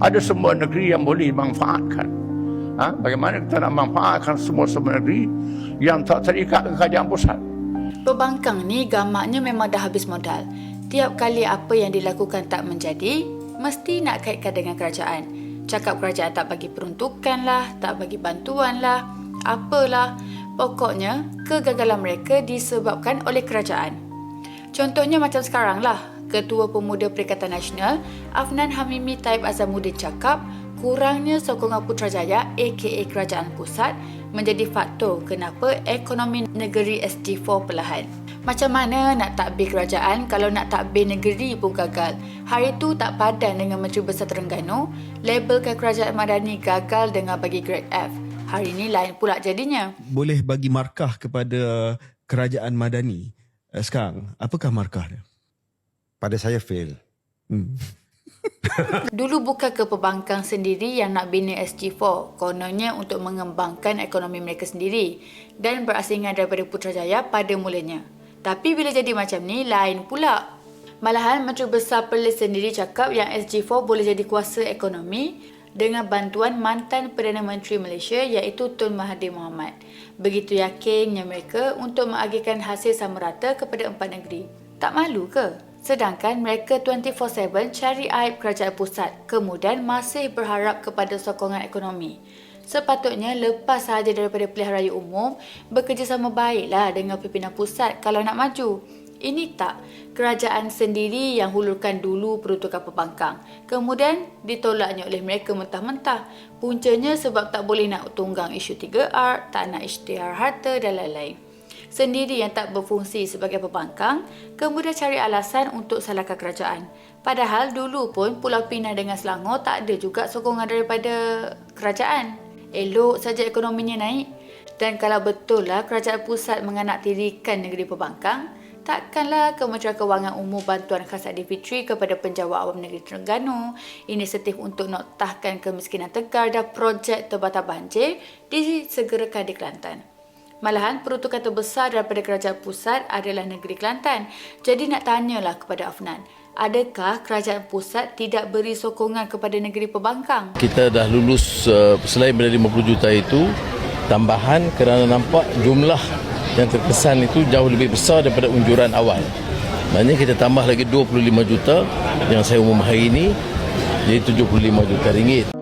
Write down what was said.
Ada semua negeri yang boleh manfaatkan. Ha? Bagaimana kita nak manfaatkan semua-semua negeri yang tak terikat dengan kerajaan pusat. Pembangkang ni gamaknya memang dah habis modal. Tiap kali apa yang dilakukan tak menjadi, mesti nak kaitkan dengan kerajaan. Cakap kerajaan tak bagi peruntukan lah, tak bagi bantuan lah, apalah. Pokoknya, kegagalan mereka disebabkan oleh kerajaan. Contohnya macam sekarang lah, Ketua Pemuda Perikatan Nasional, Afnan Hamimi Taib Azamuddin cakap, kurangnya sokongan Putrajaya aka Kerajaan Pusat menjadi faktor kenapa ekonomi negeri SG4 perlahan. Macam mana nak takbir kerajaan kalau nak takbir negeri pun gagal? Hari tu tak padan dengan Menteri Besar Terengganu, labelkan kerajaan Madani gagal dengan bagi grade F. Hari ni lain pula jadinya. Boleh bagi markah kepada kerajaan Madani eh, sekarang. Apakah markah dia? Pada saya fail. Hmm. Dulu bukan ke pembangkang sendiri yang nak bina SG4, kononnya untuk mengembangkan ekonomi mereka sendiri dan berasingan daripada Putrajaya pada mulanya. Tapi bila jadi macam ni, lain pula. Malahan Menteri Besar Perlis sendiri cakap yang SG4 boleh jadi kuasa ekonomi dengan bantuan mantan Perdana Menteri Malaysia iaitu Tun Mahathir Mohamad. Begitu yakinnya mereka untuk mengagihkan hasil sama rata kepada empat negeri. Tak malu ke? Sedangkan mereka 24-7 cari aib kerajaan pusat kemudian masih berharap kepada sokongan ekonomi. Sepatutnya lepas sahaja daripada pilihan raya umum, bekerjasama baiklah dengan pimpinan pusat kalau nak maju. Ini tak, kerajaan sendiri yang hulurkan dulu peruntukan pembangkang. Kemudian ditolaknya oleh mereka mentah-mentah. Puncanya sebab tak boleh nak tunggang isu 3R, tak nak isytihar harta dan lain-lain sendiri yang tak berfungsi sebagai pembangkang, kemudian cari alasan untuk salahkan kerajaan. Padahal dulu pun Pulau Pinang dengan Selangor tak ada juga sokongan daripada kerajaan. Elok saja ekonominya naik. Dan kalau betul lah kerajaan pusat menganaktirikan negeri pembangkang, takkanlah Kementerian Kewangan Umum bantuan khas Aidilfitri kepada penjawat awam negeri Terengganu, inisiatif untuk noktahkan kemiskinan tegar dan projek terbata banjir disegerakan di Kelantan. Malahan peruntukan terbesar daripada kerajaan pusat adalah negeri Kelantan. Jadi nak tanyalah kepada Afnan, adakah kerajaan pusat tidak beri sokongan kepada negeri pembangkang? kita dah lulus uh, selain daripada 50 juta itu tambahan kerana nampak jumlah yang terkesan itu jauh lebih besar daripada unjuran awal. Maknanya kita tambah lagi 25 juta yang saya umum hari ini jadi 75 juta ringgit.